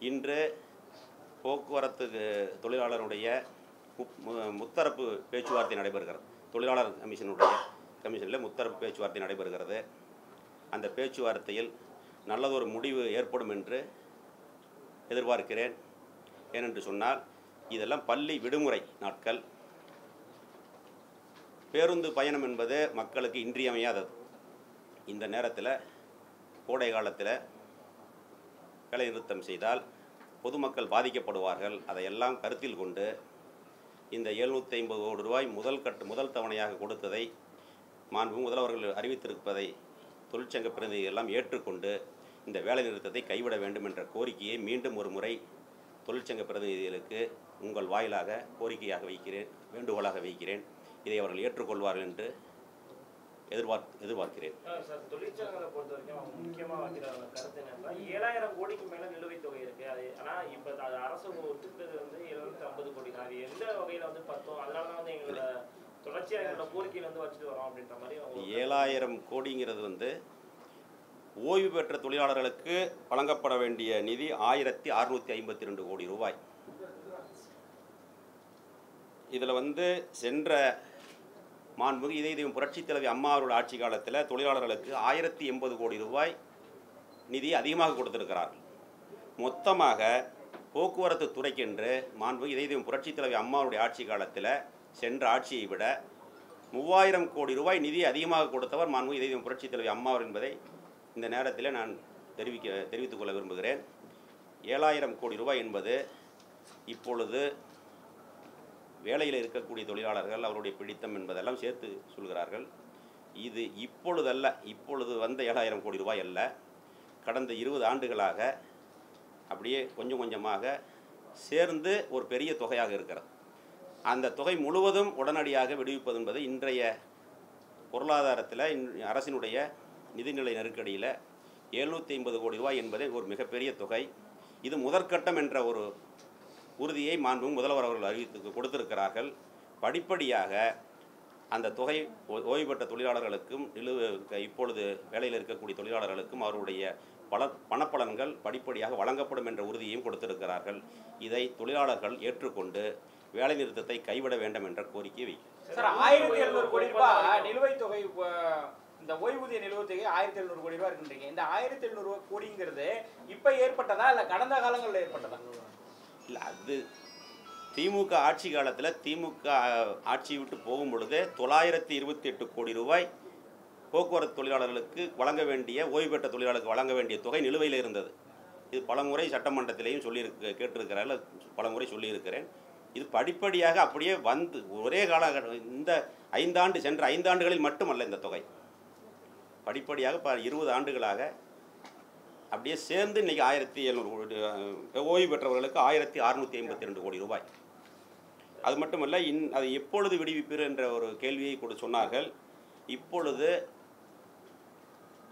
இன்று போக்குவரத்து தொழிலாளருடைய மு- முத்தரப்பு பேச்சுவார்த்தை நடைபெறுகிறது. தொழிலாளர் கமிஷனுடைய கமிஷனில் முத்தரப்பு பேச்சுவார்த்தை நடைபெறுகிறது. அந்த பேச்சுவார்த்தையில் நல்லதொரு முடிவு ஏற்படும் என்று எதிர்பார்க்கிறேன். ஏனென்று சொன்னால் இதெல்லாம் பள்ளி விடுமுறை நாட்கள். பேருந்து பயணம் என்பது மக்களுக்கு இன்றியமையாதது. இந்த நேரத்தில் கோடை காலத்தில் வேலைநிறுத்தம் செய்தால் பொதுமக்கள் பாதிக்கப்படுவார்கள். அதையெல்லாம் கருத்தில் கொண்டு இந்த எழுநூற்றி ஐம்பது கோடி ரூபாய் முதல் கட்டு முதல் தவணையாக கொடுத்ததை மாண்பு முதல்வர்கள் அறிவித்திருப்பதை தொழிற்சங்க பிரதிநிதிகள் எல்லாம் ஏற்றுக்கொண்டு இந்த வேலைநிறுத்தத்தை கைவிட வேண்டும் என்ற கோரிக்கையை மீண்டும் ஒரு முறை தொழிற்சங்க பிரதிநிதிகளுக்கு உங்கள் வாயிலாக கோரிக்கையாக வைக்கிறேன் வேண்டுகோளாக வைக்கிறேன். இதை அவர்கள் ஏற்றுக்கொள்வார்கள் என்று எதிர்பார்த்து எதிர்பார்க்கிறேன். சார் தொழிற்சங்கங்களை பொறுத்த வரைக்கும் அவங்க முக்கியமா வைக்கிற கருத்து என்னன்னா ஏழாயிரம் கோடிக்கு மேல நிலுவைத் தொகை இருக்கு. அது ஆனா இப்ப அது அரசு ஒத்துக்கிறது வந்து எழுநூத்தி ஐம்பது கோடி தான். அது எந்த வகையில வந்து பத்தும் அதனாலதான் வந்து எங்களோட தொடர்ச்சியா எங்களோட கோரிக்கையில வந்து வச்சுட்டு வரோம் அப்படின்ற மாதிரி ஏழாயிரம் கோடிங்கிறது வந்து ஓய்வு பெற்ற தொழிலாளர்களுக்கு வழங்கப்பட வேண்டிய நிதி ஆயிரத்தி அறுநூற்றி ஐம்பத்தி ரெண்டு கோடி ரூபாய். இதில் வந்து சென்ற மாண்புமிகு இதய தெய்வம் புரட்சித் தலைவி அம்மா அவர்கள் ஆட்சி காலத்தில் தொழிலாளர்களுக்கு ஆயிரத்தி எண்பது கோடி ரூபாய் நிதி அதிகமாக கொடுத்திருக்கிறார்கள் மொத்தமாக போக்குவரத்து துறைக்கென்று மாண்புமிகு இதய தெய்வம் புரட்சித் தலைவி அம்மாவுடைய ஆட்சி காலத்தில் சென்ற ஆட்சியை விட மூவாயிரம் கோடி ரூபாய் நிதி அதிகமாக கொடுத்தவர் மாண்புமிகு இதய தெய்வம் புரட்சித் தலைவி அம்மாவர் என்பதை இந்த நேரத்தில் நான் தெரிவிக்க தெரிவித்துக் கொள்ள விரும்புகிறேன். ஏழாயிரம் கோடி ரூபாய் என்பது இப்பொழுது வேலையில் இருக்கக்கூடிய தொழிலாளர்கள் அவருடைய பிடித்தம் என்பதெல்லாம் சேர்த்து சொல்கிறார்கள். இது இப்பொழுதல்ல இப்பொழுது வந்த ஏழாயிரம் கோடி ரூபாய் அல்ல. கடந்த இருபது ஆண்டுகளாக அப்படியே கொஞ்சம் கொஞ்சமாக சேர்ந்து ஒரு பெரிய தொகையாக இருக்கிறது. அந்த தொகை முழுவதும் உடனடியாக விடுவிப்பது என்பது இன்றைய பொருளாதாரத்தில் அரசினுடைய நிதிநிலை நெருக்கடியில் எழுநூற்றி ஐம்பது கோடி ரூபாய் என்பதே ஒரு மிகப்பெரிய தொகை. இது முதற்கட்டம் என்ற ஒரு உறுதியை மாண்பும் முதல்வர் அவர்கள் அறிவித்து கொடுத்திருக்கிறார்கள். படிப்படியாக அந்த தொகை ஓய்வு பெற்ற தொழிலாளர்களுக்கும் நிலு இப்பொழுது வேலையில் இருக்கக்கூடிய தொழிலாளர்களுக்கும் அவருடைய பல பணப்பலன்கள் படிப்படியாக வழங்கப்படும் என்ற உறுதியையும் கொடுத்திருக்கிறார்கள். இதை தொழிலாளர்கள் ஏற்றுக்கொண்டு வேலைநிறுத்தத்தை கைவிட வேண்டும் என்ற கோரிக்கை வைக்கிறேன் சார் ஆயிரத்தி எழுநூறு கோடி ரூபாய் நிலுவைத் தொகை இந்த ஓய்வூதிய நிலுவைத் தொகை ஆயிரத்தி எழுநூறு கோடி ரூபாய் இருக்குன்றீங்க. இந்த ஆயிரத்தி எழுநூறு கோடிங்கிறது இப்போ ஏற்பட்டதா இல்லை கடந்த காலங்களில் ஏற்பட்டதா? இல்லை அது திமுக ஆட்சி காலத்தில் திமுக ஆட்சி விட்டு போகும் பொழுது தொள்ளாயிரத்தி இருபத்தி எட்டு கோடி ரூபாய் போக்குவரத்து தொழிலாளர்களுக்கு வழங்க வேண்டிய ஓய்வு பெற்ற தொழிலாளர்களுக்கு வழங்க வேண்டிய தொகை நிலுவையில் இருந்தது. இது பலமுறை சட்டமன்றத்திலேயும் சொல்லியிருக்கு கேட்டிருக்கிறார்கள் பலமுறை சொல்லியிருக்கிறேன் இது படிப்படியாக அப்படியே வந்து ஒரே காலகட்டம் இந்த ஐந்தாண்டு சென்ற ஐந்தாண்டுகளில் மட்டுமல்ல இந்த தொகை. படிப்படியாக ப இருபது ஆண்டுகளாக அப்படியே சேர்ந்து இன்றைக்கி ஆயிரத்தி எழுநூறு கோடி ஓய்வு பெற்றவர்களுக்கு ஆயிரத்தி அறுநூற்றி ஐம்பத்தி ரெண்டு கோடி ரூபாய். அது மட்டுமல்ல இன் அது எப்பொழுது விடுவிப்பீர் என்ற ஒரு கேள்வியை கூட சொன்னார்கள். இப்பொழுது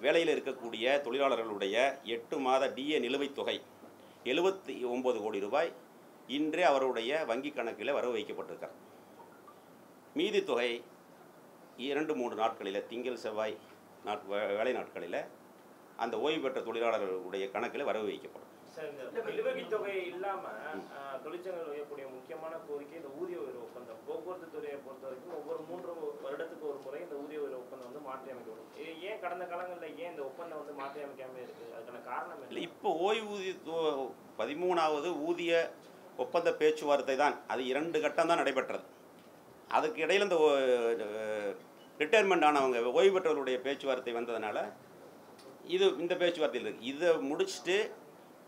வேலையில் இருக்கக்கூடிய தொழிலாளர்களுடைய எட்டு மாத டிஏ நிலுவைத் தொகை எழுபத்தி ஒம்பது கோடி ரூபாய் இன்றே அவருடைய வங்கி கணக்கில் வரவு வைக்கப்பட்டிருக்கிறார் மீதி தொகை இரண்டு மூன்று நாட்களில் திங்கள் செவ்வாய் நாட் வே- வேலை நாட்களில் அந்த ஓய்வு பெற்ற தொழிலாளர்களுடைய கணக்கில் வரவு வைக்கப்படும். நிலுவைத் தொகை இல்லாம தொழிற்சங்கங்கள் வைக்கக்கூடிய முக்கியமான கோரிக்கை இந்த ஊதிய உயர்வு ஒப்பந்தம். போக்குவரத்து துறையை பொறுத்த வரைக்கும் ஒவ்வொரு மூன்று வருடத்துக்கு ஒரு முறை இந்த ஊதிய உயர்வு ஒப்பந்தம் வந்து மாற்றி அமைக்கப்படும் ஏன் கடந்த காலங்களில் ஏன் இந்த ஒப்பந்தம் வந்து மாற்றி அமைக்காம இருக்கு? அதுக்கான காரணம் இல்லை இப்போ ஓய்வூதிய பதிமூணாவது ஊதிய ஒப்பந்த பேச்சுவார்த்தை தான். அது இரண்டு கட்டம் தான் நடைபெற்றது. அதுக்கு இடையில் இந்த ரிட்டையர்மெண்ட் ஆனவங்க ஓய்வு பெற்றவர்களுடைய பேச்சுவார்த்தை வந்ததுனால இது இந்த பேச்சுவார்த்தையில் இருக்கு. இதை முடிச்சுட்டு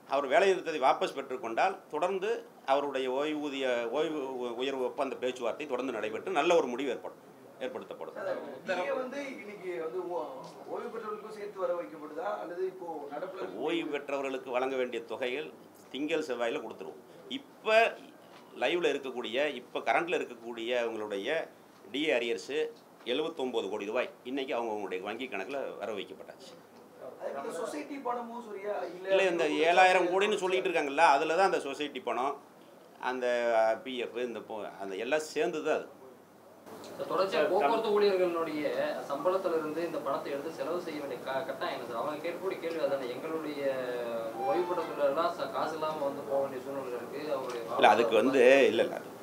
அவர் வேலை நிறுத்தத்தை வாபஸ் பெற்றுக்கொண்டால் தொடர்ந்து அவருடைய ஓய்வூதிய ஓய்வு உயர்வு ஒப்பந்த பேச்சுவார்த்தை தொடர்ந்து நடைபெற்று நல்ல ஒரு முடிவு ஏற்படும் ஏற்படுத்தப்படும். நீங்க வந்து இன்னைக்கு வந்து ஓ- ஓய்வு பெற்றவர்களுக்கும் சேர்த்து வர வைக்கப்படுதா? அல்லது இப்போ நடப்புல ஓய்வு பெற்றவர்களுக்கு வழங்க வேண்டிய தொகைகள் திங்கள் செவ்வாயில் கொடுத்துருவோம். இப்போ லைவில் இருக்கக்கூடிய இப்போ கரண்டில் இருக்கக்கூடிய அவங்களுடைய டிஏ அரியர்ஸு எழுபத்தொம்போது கோடி ரூபாய். இன்றைக்கி அவங்க அவங்களுடைய வங்கி கணக்கில் வர வைக்கப்பட்டாச்சு. இல்லை இந்த ஏழாயிரம் கோடின்னு சொல்லிட்டு இருக்காங்கல்ல அதில் தான் அந்த சொசைட்டி பணம் அந்த பிஎஃப் இந்த பொ- அந்த எல்லாம் சேர்ந்து தான் அது. இந்த தொடர்ச்சியா போக்குவரத்து ஊழியர்களுடைய சம்பளத்துல இருந்து இந்த பணத்தை எடுத்து செலவு செய்ய வேண்டிய க கட்டாயம் என்ன சார் அவங்க கேட்கக்கூடிய கேள்வி அதானே எங்களுடைய ஓய்வு பெற்ற தொழிலாளர்லாம் ச- காசு இல்லாம வந்து இல்லை அதுக்கு வந்து இல்லை இல்லை அது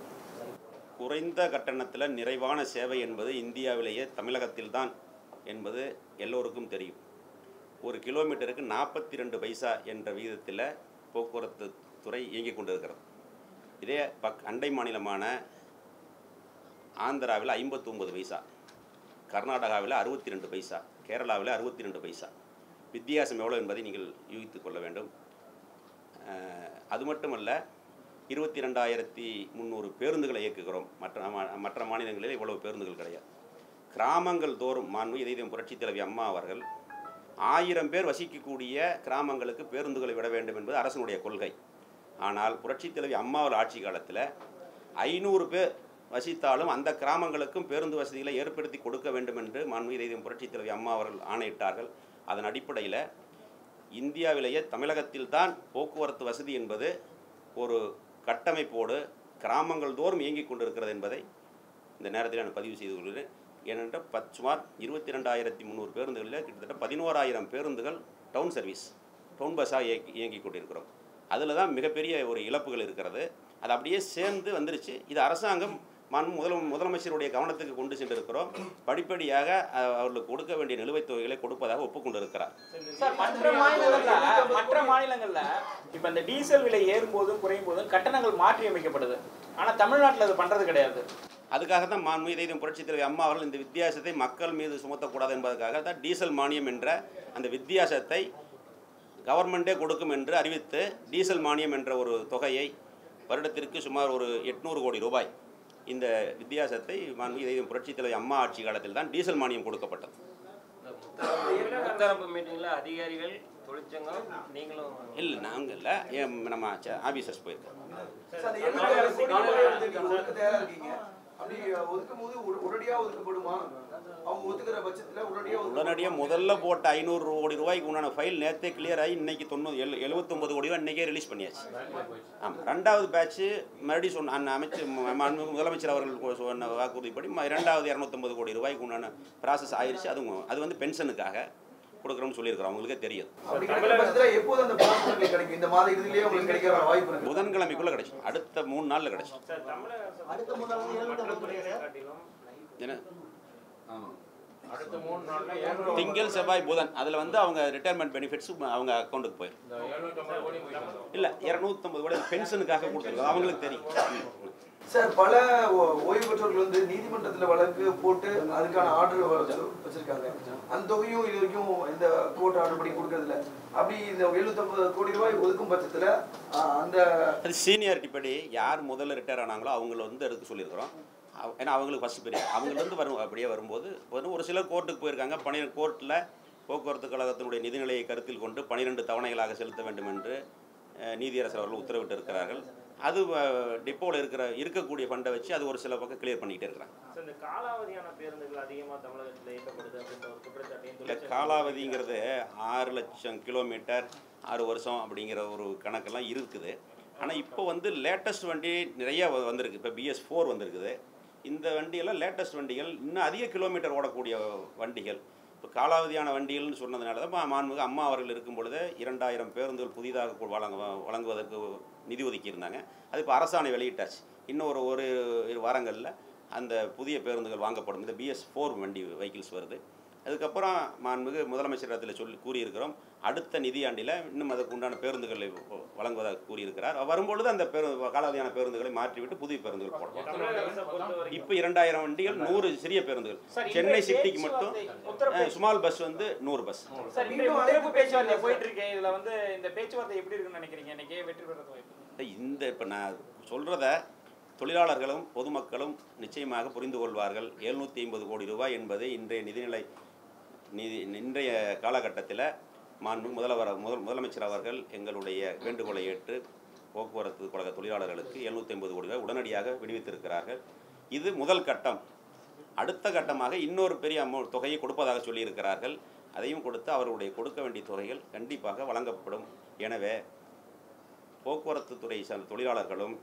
குறைந்த கட்டணத்தில் நிறைவான சேவை என்பது இந்தியாவிலேயே தமிழகத்தில்தான் என்பது எல்லோருக்கும் தெரியும். ஒரு கிலோமீட்டருக்கு நாற்பத்தி ரெண்டு பைசா என்ற விகிதத்தில் போக்குவரத்து துறை இயங்கிக் கொண்டிருக்கிறது. இதே பக் அண்டை மாநிலமான ஆந்திராவில் ஐம்பத்தொம்பது பைசா கர்நாடகாவில் அறுபத்தி ரெண்டு பைசா கேரளாவில் அறுபத்தி ரெண்டு பைசா. வித்தியாசம் எவ்வளோ என்பதை நீங்கள் யூகித்து கொள்ள வேண்டும். அது மட்டுமல்ல இருபத்தி ரெண்டாயிரத்தி முந்நூறு பேருந்துகளை இயக்குகிறோம். மற்ற மா- மற்ற மாநிலங்களில் இவ்வளவு பேருந்துகள் கிடையாது. கிராமங்கள் தோறும் மாண்பு இதயம் புரட்சித் தலைவி அம்மா அவர்கள் ஆயிரம் பேர் வசிக்கக்கூடிய கிராமங்களுக்கு பேருந்துகளை விட வேண்டும் என்பது அரசனுடைய கொள்கை. ஆனால் புரட்சித் தலைவி அம்மாவில் ஆட்சி காலத்தில் ஐநூறு பேர் வசித்தாலும் அந்த கிராமங்களுக்கும் பேருந்து வசதிகளை ஏற்படுத்தி கொடுக்க வேண்டும் என்று மாண்புமிகு புரட்சித் தலைவி அம்மா அவர்கள் ஆணையிட்டார்கள். அதன் அடிப்படையில் இந்தியாவிலேயே தமிழகத்தில்தான் போக்குவரத்து வசதி என்பது ஒரு கட்டமைப்போடு கிராமங்கள் தோறும் இயங்கிக் கொண்டிருக்கிறது என்பதை இந்த நேரத்தில் நான் பதிவு செய்து கொள்கிறேன். ஏனென்றால் பத் சுமார் இருபத்தி ரெண்டாயிரத்தி முந்நூறு பேருந்துகளில் கிட்டத்தட்ட பதினோராயிரம் பேருந்துகள் டவுன் சர்வீஸ் டவுன் பஸ்ஸாக இயக்கி இயங்கிக் கொண்டிருக்கிறோம். அதில் தான் மிகப்பெரிய ஒரு இழப்புகள் இருக்கிறது. அது அப்படியே சேர்ந்து வந்துருச்சு. இது அரசாங்கம் மண் முதல முதலமைச்சருடைய கவனத்துக்கு கொண்டு சென்றிருக்கிறோம். படிப்படியாக அவர்களுக்கு கொடுக்க வேண்டிய நிலுவைத் தொகைகளை கொடுப்பதாக ஒப்புக்கொண்டிருக்கிறார். சார் மற்ற மாநிலங்களில் மற்ற மாநிலங்களில் இப்போ இந்த டீசல் விலை ஏறும் போதும் குறையும் போதும் கட்டணங்கள் மாற்றி அமைக்கப்படுது ஆனால் தமிழ்நாட்டில் அது பண்ணுறது கிடையாது. அதுக்காக தான் மாண்பு இதயம் புரட்சித் தலைவி அம்மா அவர்கள் இந்த வித்தியாசத்தை மக்கள் மீது சுமத்தக்கூடாது என்பதற்காக தான் டீசல் மானியம் என்ற அந்த வித்தியாசத்தை கவர்மெண்ட்டே கொடுக்கும் என்று அறிவித்து டீசல் மானியம் என்ற ஒரு தொகையை வருடத்திற்கு சுமார் ஒரு எட்நூறு கோடி ரூபாய் இந்த வித்தியாசத்தை மாண்பு இதயம் புரட்சித் தலைவி அம்மா ஆட்சி காலத்தில் தான் டீசல் மானியம் கொடுக்கப்பட்டது. அதிகாரிகள் தொழிற்சங்கம் நீங்களும் இல்லை நாங்கள் இல்லை நம்ம ஆஃபீஸர்ஸ் போயிருக்கோம் அப்படி ஒதுக்கும் போது ஒதுக்கப்படுமா? அவங்க ஒதுக்குற உடனடியாக முதல்ல போட்ட ஐநூறு கோடி ரூபாய்க்கு உண்டான ஃபைல் நேற்றே கிளியர் ஆகி இன்னைக்கு தொண்ணூறு எழு எழுபத்தொம்பது கோடி ரூபாய் இன்றைக்கே ரிலீஸ் பண்ணியாச்சு. ஆமாம் ரெண்டாவது பேட்ச்சு மறுபடியும் சொன்ன அண்ணன் அமைச்சர் முதலமைச்சர் அவர்கள் சொன்ன வாக்குறுதிப்படி இரண்டாவது இரநூத்தொம்பது கோடி ரூபாய்க்கு உண்டான ப்ராசஸ் ஆயிடுச்சு அதுவும் அது வந்து பென்ஷனுக்காக கொடுக்குறோம்னு சொல்லியிருக்கிறோம். அவங்களுக்கே தெரியும். புதன்கிழமைக்குள்ளே கிடைக்கும் அடுத்த மூணு நாளில் மூணு நாள்ல திங்கள் செவ்வாய் புதன். அதில் வந்து அவங்க ரிட்டையர்மெண்ட் பெனிஃபிட்ஸ் அவங்க அக்கௌண்ட்டுக்கு போயிடும். இல்லை இரநூத்தம்பது கோடி பென்ஷனுக்காக கொடுத்துருக்கோம். அவங்களுக்கு தெரியும். சார் பல ஓ- ஓய்வு பெற்றோர்கள் வந்து நீதிமன்றத்துல வழக்கு போட்டு அதுக்கான ஆர்டர் வச்சிருக்காங்க. அந்த தொகையும் இது வரைக்கும் இந்த கோர்ட் ஆர்டர் படி கொடுக்கறதில்ல. அப்படி இந்த 750 கோடி ரூபாய் ஒதுக்கும் பட்சத்துல அந்த சீனியாரிட்டி படி யார் முதல்ல ரிட்டையர் ஆனாங்களோ அவங்கள வந்து எடுக்க சொல்லியிருக்கிறோம். ஏன்னா அவங்களுக்கு ஃபஸ்ட் பெரிய அவங்கலேருந்து வரும் அப்படியே வரும்போது ஒரு சிலர் கோர்ட்டுக்கு போயிருக்காங்க. பன்னிரெண்டு கோர்ட்டில் போக்குவரத்து கழகத்தினுடைய நிதிநிலையை கருத்தில் கொண்டு பனிரெண்டு தவணைகளாக செலுத்த வேண்டும் என்று நீதியரசர் அவர்கள் உத்தரவிட்டு இருக்கிறார்கள் அது டிப்போவில் இருக்கிற இருக்கக்கூடிய ஃபண்டை வச்சு அது ஒரு சில பக்கம் கிளியர் பண்ணிக்கிட்டே இருக்கிறாங்க. இந்த காலாவதியான பேருந்துகள் அதிகமா தமிழகத்தில் இயக்கப்படுது அப்படின்ற ஒரு குற்றச்சாட்டையும் இல்லை காலாவதிங்கிறது ஆறு லட்சம் கிலோமீட்டர் ஆறு வருஷம் அப்படிங்கிற ஒரு கணக்கெல்லாம் இருக்குது. ஆனால் இப்போ வந்து லேட்டஸ்ட் வண்டி நிறைய வந்திருக்கு. இப்போ பிஎஸ் ஃபோர் வந்திருக்குது. இந்த வண்டியெல்லாம் லேட்டஸ்ட் வண்டிகள் இன்னும் அதிக கிலோமீட்டர் ஓடக்கூடிய வண்டிகள். இப்போ காலாவதியான வண்டிகள்னு சொன்னதுனால தான் மாண்புமிகு அம்மா அவர்கள் இருக்கும் பொழுது இரண்டாயிரம் பேருந்துகள் புதிதாக வழங்க வழங்குவதற்கு நிதி ஒதுக்கியிருந்தாங்க. அது இப்போ அரசாணை வெளியிட்டாச்சு. இன்னும் ஒரு ஒரு இரு வாரங்களில் அந்த புதிய பேருந்துகள் வாங்கப்படும். இந்த பிஎஸ் ஃபோர் வண்டி வெஹிக்கிள்ஸ் வருது. அதுக்கப்புறம் மாண்புமிகு முதலமைச்சரிடத்தில் சொல்லி கூறியிருக்கிறோம். அடுத்த நிதியாண்டில் இன்னும் அதுக்கு உண்டான பேருந்துகளை வழங்குவதாக கூறியிருக்கிறார். வரும்பொழுது அந்த பேரு காலாவதியான பேருந்துகளை மாற்றிவிட்டு புதிய பேருந்துகள் வரைக்கும் இப்போ இரண்டாயிரம் வண்டிகள் நூறு சிறிய பேருந்துகள். சென்னை சிட்டிக்கு மட்டும் ஸ்மால் பஸ் வந்து நூறு பஸ். பேச்சுவார்த்தை போயிட்டு இருக்கு இதுல வந்து இந்த பேச்சுவார்த்தை எப்படி இருக்குன்னு நினைக்கிறீங்க? இன்னைக்கு வெற்றி பெறது வாய்ப்பு இந்த இப்போ நான் சொல்கிறத தொழிலாளர்களும் பொதுமக்களும் நிச்சயமாக புரிந்து கொள்வார்கள். எழுநூற்றி ஐம்பது கோடி ரூபாய் என்பது இன்றைய நிதிநிலை நிதி இன்றைய காலகட்டத்தில் மாண்பு முதல்வர் முதல் முதலமைச்சர் அவர்கள் எங்களுடைய வேண்டுகோளை ஏற்று போக்குவரத்து கழக தொழிலாளர்களுக்கு எழுநூற்றி ஐம்பது கோடி ரூபாய் உடனடியாக விடுவித்திருக்கிறார்கள். இது முதல் கட்டம். அடுத்த கட்டமாக இன்னொரு பெரிய அமௌ தொகையை கொடுப்பதாக சொல்லியிருக்கிறார்கள். அதையும் கொடுத்து அவர்களுடைய கொடுக்க வேண்டிய தொகைகள் கண்டிப்பாக வழங்கப்படும். எனவே போக்குவரத்து துறை சார்ந்த தொழிலாளர்களும்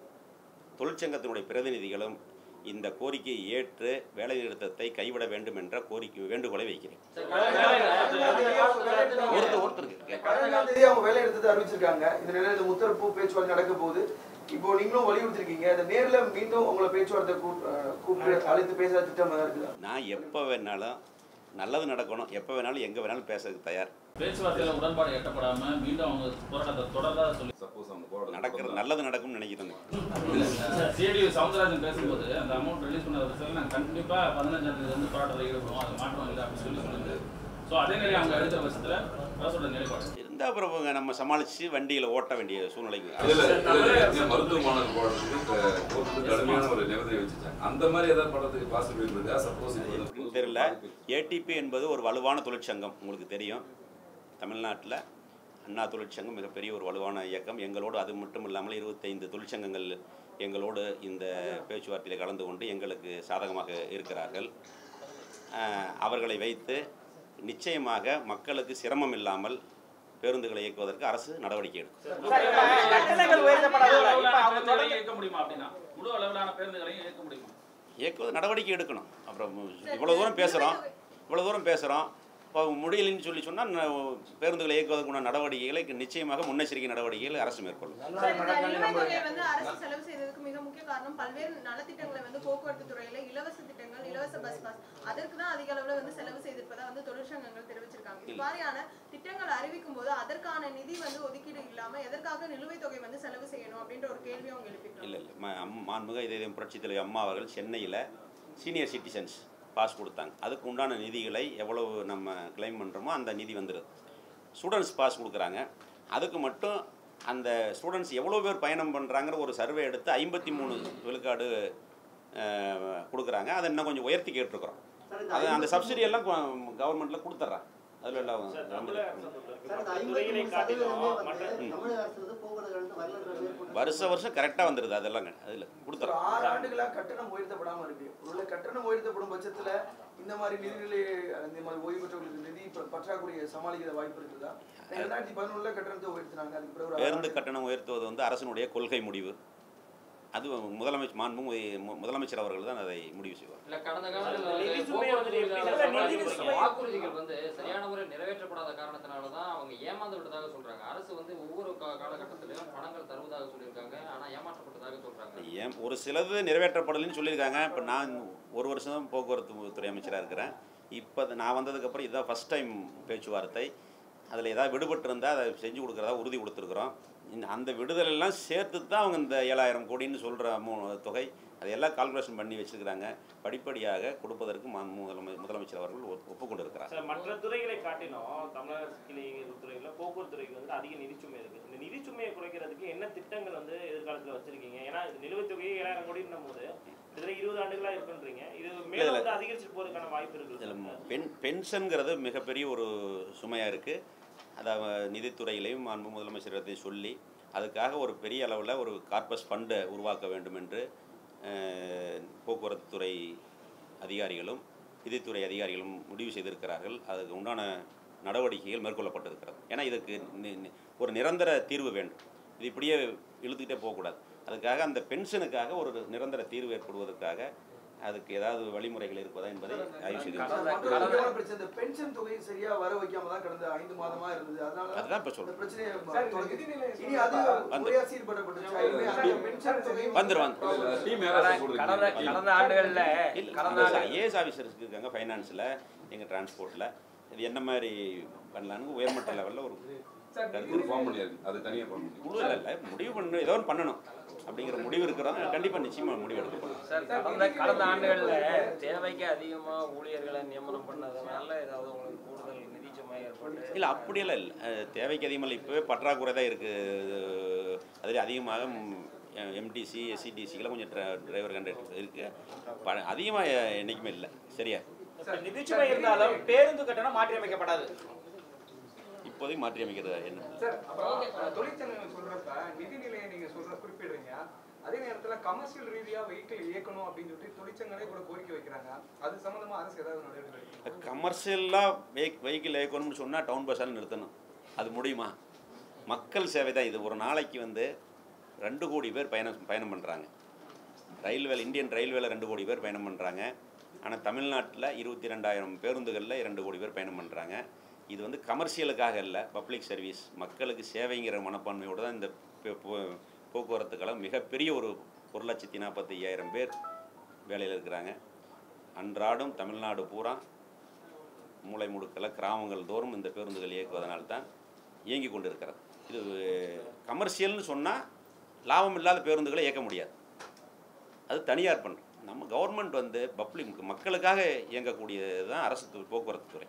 தொழிற்சங்கத்தினுடைய பிரதிநிதிகளும் இந்த கோரிக்கையை ஏற்று வேலைநிறுத்தத்தை கைவிட வேண்டும் என்ற கோரிக்கை வேண்டுகோளை வைக்கிறேன். அறிவிச்சிருக்காங்க. இந்த நிலையில இந்த முத்தரப்பு பேச்சுவார்த்தை நடக்க போகுது. இப்போ நீங்களும் வலியுறுத்திருக்கீங்க. அதை நேர்ல மீண்டும் உங்களை பேச்சுவார்த்தை கூப்பிட்டு அழைத்து பேசுற திட்டம் நான் எப்போ வேணாலும் நல்லது நடக்கணும். எப்போ வேணாலும் எங்கே வேணாலும் பேசுறதுக்கு தயார். பேச்சுவார்த்தையில உடன்பாடு எட்டப்படாம மீண்டும் அவங்க போராட்டத்தை தொடர்ந்தா சொல்லி சப்போஸ் அவங்க போராட்டம் நடக்கிறது நல்லது நடக்கும்னு நினைக்கிறேன் சிஐடி சவுந்தரராஜன் பேசும்போது அந்த அமௌண்ட் ரிலீஸ் பண்ண விஷயம் நாங்கள் கண்டிப்பா பதினஞ்சாம் தேதி வந்து போராட்டத்தில் ஈடுபடுவோம். அது மாற்றம் இல்லை அப்படின்னு சொல்லி சொல்லுங்க ஸோ அதே மாதிரி அவங்க எடுக்கிற பட்சத்தில் அரசோட நிலைப்பாடு. இருந்தால் அப்புறம் நம்ம சமாளித்து வண்டியில் ஓட்ட வேண்டிய சூழ்நிலைக்கு மருத்துவ மாணவர் போராட்டத்துக்கு கோர்ட்டு கடுமையான ஒரு நிபந்தனை வச்சுட்டாங்க. அந்த மாதிரி ஏதாவது படத்துக்கு பாசிபிலிட்டி இருக்கா? சப்போஸ் தெரியல. ஏடிபி என்பது ஒரு வலுவான தொழிற்சங்கம் உங்களுக்கு தெரியும். தமிழ்நாட்டில் அண்ணா தொழிற்சங்கம் மிகப்பெரிய ஒரு வலுவான இயக்கம். எங்களோடு அது மட்டும் இல்லாமல் இருபத்தைந்து தொழிற்சங்கங்கள் எங்களோடு இந்த பேச்சுவார்த்தையில் கலந்து கொண்டு எங்களுக்கு சாதகமாக இருக்கிறார்கள். அவர்களை வைத்து நிச்சயமாக மக்களுக்கு சிரமம் இல்லாமல் பேருந்துகளை இயக்குவதற்கு அரசு நடவடிக்கை எடுக்கும். இயக்குவது நடவடிக்கை எடுக்கணும். அப்புறம் இவ்வளோ தூரம் பேசுகிறோம் இவ்வளோ தூரம் பேசுகிறோம் இப்போ முடியலைன்னு சொல்லி சொன்னால் பேருந்துகளை இயக்குவதற்குண்டான நடவடிக்கைகளை நிச்சயமாக முன்னெச்சரிக்கை நடவடிக்கைகளை அரசு மேற்கொள்ளும். அரசு செலவு செய்ததுக்கு மிக முக்கிய காரணம் பல்வேறு நலத்திட்டங்களை வந்து போக்குவரத்து துறையில இலவச திட்டங்கள் இலவச பஸ் பாஸ் அதற்கு தான் அதிக அளவுல வந்து செலவு செய்திருப்பதா வந்து தொழிற்சங்கங்கள் தெரிவிச்சிருக்காங்க. இவ்வாறான திட்டங்கள் அறிவிக்கும் போது அதற்கான நிதி வந்து ஒதுக்கீடு இல்லாம எதற்காக நிலுவைத் தொகை வந்து செலவு செய்யணும் அப்படின்ற ஒரு கேள்வி அவங்க எழுப்பிட்டு இல்லை இல்லை. ம- அம்- மாண்புமிகு இதயம் புரட்சித் தலைவர் அம்மா அவர்கள் சென்னையில் சீனியர் சிட்டிசன்ஸ் பாஸ் கொடுத்தாங்க. அதுக்கு உண்டான நிதிகளை எவ்வளவு நம்ம கிளைம் பண்ணுறோமோ அந்த நிதி வந்துடுது ஸ்டூடெண்ட்ஸ் பாஸ் கொடுக்குறாங்க. அதுக்கு மட்டும் அந்த ஸ்டூடெண்ட்ஸ் எவ்வளோ பேர் பயணம் பண்ணுறாங்கிற ஒரு சர்வே எடுத்து ஐம்பத்தி மூணு விழுக்காடு கொடுக்குறாங்க. அதை இன்னும் கொஞ்சம் உயர்த்தி கேட்டிருக்கிறோம். அது அந்த சப்சிடி எல்லாம் கவர்மெண்ட்டில் கொடுத்துட்றாங்க அதில் எல்லாம் சார், வந்து- தமிழக அரசு பொறுத்தவரைக்கும் சார், இந்த மற்ற 53 துறைகளை காட்டிலும் சதவீதமே மற்ற வந்து தமிழக அரசு வந்து போக்குவரத்து கழகத்து வரலாற்று மேற்கொண்டு வருஷ வருஷம் கரெக்டாக வந்துடுது அதெல்லாம் அதில் கொடுத்துறோம். ஆறு ஆண்டுகளா கட்டணம் உயர்த்தப்படாம இருக்கு. ஒருவேளை கட்டணம் உயர்த்தப்படும் பட்சத்துல இந்த மாதிரி நிதிநிலை இந்த மாதிரி ஓய்வு பெற்றவர்களுக்கு நிதி பற்றாக்குறையை சமாளிக்கிற வாய்ப்பு இருக்குதா? ரெண்டாயிரத்தி பதினொன்றுல கட்டணத்தை உயர்த்தினாங்க அதுக்கு பேருந்து கட்டணம் உயர்த்துவது வந்து அரசினுடைய கொள்கை முடிவு. அது முதலமைச்சர் மாண்பு முதலமைச்சர் அவர்கள் தான் அதை முடிவு செய்வார். இல்ல கடந்த காலத்துல வாக்குறுதிகள் வந்து சரியான முறையில் நிறைவேற்றப்படாத காரணத்தினால தான் அவங்க ஏமாந்து விட்டதாக சொல்றாங்க. அரசு வந்து ஒவ்வொரு காலகட்டத்திலும் பணங்கள் தருவதாக சொல்லியிருக்காங்க. ஆனா ஏமாற்றப்பட்டதாக சொல்றாங்க. ஏன் ஒரு சிலது நிறைவேற்றப்படலைன்னு சொல்லியிருக்காங்க. இப்போ நான் ஒரு வருஷம் போக்குவரத்து துறை அமைச்சராக இருக்கிறேன். இப்போ நான் வந்ததுக்கப்புறம் இதுதான் ஃபஸ்ட் டைம் பேச்சுவார்த்தை. அதில் ஏதாவது விடுபட்டு இருந்தால் அதை செஞ்சு கொடுக்குறதா உறுதி கொடுத்துருக்குறோம். இந்த அந்த விடுதலெல்லாம் சேர்த்து தான் அவங்க இந்த ஏழாயிரம் கோடின்னு சொல்கிற மூ தொகை. அதையெல்லாம் கால்குலேஷன் பண்ணி வச்சுருக்கிறாங்க. படிப்படியாக கொடுப்பதற்கு முதலமைச்சர் அவர்கள் ஒப்- ஒப்புக்கொண்டிருக்கிறார். சார் மற்ற துறைகளை காட்டிலும் தமிழக துறைகளில் போக்குவரத்து துறைக்கு வந்து அதிக நிதிச்சுமை இருக்கு. இந்த நிதிச்சுமையை குறைக்கிறதுக்கு என்ன திட்டங்கள் வந்து எதிர்காலத்தில் வச்சிருக்கீங்க? ஏன்னா இது நிலுவைத் தொகையை ஏழாயிரம் கோடின்னும் போது இருபது ஆண்டுகளா இருக்குன்றீங்க. இது மேலும் இல்ல. வந்து அதிகரிச்சு போறதுக்கான வாய்ப்பு இருக்கு இதில் பென் பென்ஷனுங்கிறது மிகப்பெரிய ஒரு சுமையாக இருக்குது அதை நிதித்துறையிலையும் அன்பு முதலமைச்சரத்தையும் சொல்லி அதுக்காக ஒரு பெரிய அளவில் ஒரு கார்பஸ் ஃபண்டை உருவாக்க வேண்டும் என்று போக்குவரத்து துறை அதிகாரிகளும் நிதித்துறை அதிகாரிகளும் முடிவு செய்திருக்கிறார்கள். அதுக்கு உண்டான நடவடிக்கைகள் மேற்கொள்ளப்பட்டிருக்கிறது. ஏன்னா இதுக்கு ஒரு நிரந்தர தீர்வு வேண்டும். இது இப்படியே இழுத்துக்கிட்டே போகக்கூடாது. அதுக்காக அந்த பென்ஷனுக்காக ஒரு நிரந்தர தீர்வு ஏற்படுவதற்காக அதுக்கு ஏதாவது வழிமுறைகள் இருப்பதா என்பதை ஆய்வு இந்த பென்ஷன் தொகை சரியா வர வைக்காம தான் கடந்த ஐந்து மாதமா இருந்தது. அதனால அதுதான் இப்போ இந்த சொல்கிறேன் பிரச்சனையை சார், இந்த தொடங்குது. நிதிநிலை இனி அது வந்து- முறையா சீர்படப்பட்டுச்சு இனிமே அந்த பென்ஷன் தொகை வந்துரும், டீம் கடந்த ஆண்டுகள்ல கடந்த ஐஏஎஸ் இருக்காங்க ஃபைனான்ஸில் எங்கள் டிரான்ஸ்போர்ட்டில் இது என்ன மாதிரி பண்ணலான்னு உயர்மட்ட லெவலில் ஒரு ஒரு ஃபார்ம் பண்ணியாரு அது? தனியாக முடிவு பண்ண ஏதோ ஒன்று பண்ணணும். அப்படிங்கிற முடிவு இருக்கிறோம் கண்டிப்பாக நிச்சயமாக முடிவு எடுக்கப்படும் சார் கடந்த கடந்த ஆண்டுகள்ல தேவைக்கு அதிகமா ஊழியர்களை நியமனம் பண்ணதுனால ஏதாவது உங்களுக்கு கூடுதல் நிதி சுமை ஏற்பட்டு இல்லை அப்படியெல்லாம் இல்லை. தேவைக்கு அதிகமாக இப்போவே பற்றாக்குறை தான் இருக்குது அதில் அதிகமாக எம்டிசி எஸ்சிடிசிக்கெல்லாம் கொஞ்சம் டிரைவர் கண்டக்டர் இருக்குது அதிகமாக என்றைக்குமே இல்லை. சரியா? சார், நிதிச்சுமை இருந்தாலும் பேருந்து கட்டணம் மாற்றி அமைக்கப்படாது இப்போதைக்கு மாற்றி அமைக்கிறது என்ன? சார் அப்புறம் அஹ், தொழிற்சங்கங்கள் சொல்றப்ப நிதிநிலையை நீங்க சொல்ற குறிப்பிடுறீங்க. அதே நேரத்துல கமர்ஷியல் ரீதியா வெஹிக்கிள் இயக்கணும் அப்படின்னு சொல்லிட்டு தொழிற்சங்களே கூட கோரிக்கை வைக்கிறாங்க. அது சம்பந்தமா அரசு ஏதாவது நடவடிக்கை வெஹிக் வெஹிக்கிள் இயக்கணும்னு சொன்னால் டவுன் பஸ்ஸால் நிறுத்தணும். அது முடியுமா? மக்கள் சேவை தான் இது. ஒரு நாளைக்கு வந்து ரெண்டு கோடி பேர் பயணம் பயணம் பண்ணுறாங்க ரயில்வேல இந்தியன் ரயில்வேல ரெண்டு கோடி பேர் பயணம் பண்ணுறாங்க ஆனால் தமிழ்நாட்டில் இருபத்தி ரெண்டாயிரம் பேருந்துகளில் இரண்டு கோடி பேர் பயணம் பண்ணுறாங்க இது வந்து கமர்ஷியலுக்காக இல்லை பப்ளிக் சர்வீஸ் மக்களுக்கு சேவைங்கிற மனப்பான்மையோடு தான் இந்த போ- போக்குவரத்து கழகம் மிகப்பெரிய ஒரு ஒரு லட்சத்தி நாற்பத்தி ஐயாயிரம் பேர் வேலையில் இருக்கிறாங்க. அன்றாடம் தமிழ்நாடு பூரா மூளை முடுக்கில் கிராமங்கள் தோறும் இந்த பேருந்துகள் இயக்குவதனால் தான் இயங்கி கொண்டு இருக்கிறது இது கமர்ஷியல்னு சொன்னால் லாபம் இல்லாத பேருந்துகளை இயக்க முடியாது. அது தனியார் பண்ணுறோம் நம்ம கவர்மெண்ட் வந்து பப்ளிக் மக்களுக்காக இயங்கக்கூடியது தான் அரசு போக்குவரத்து துறை.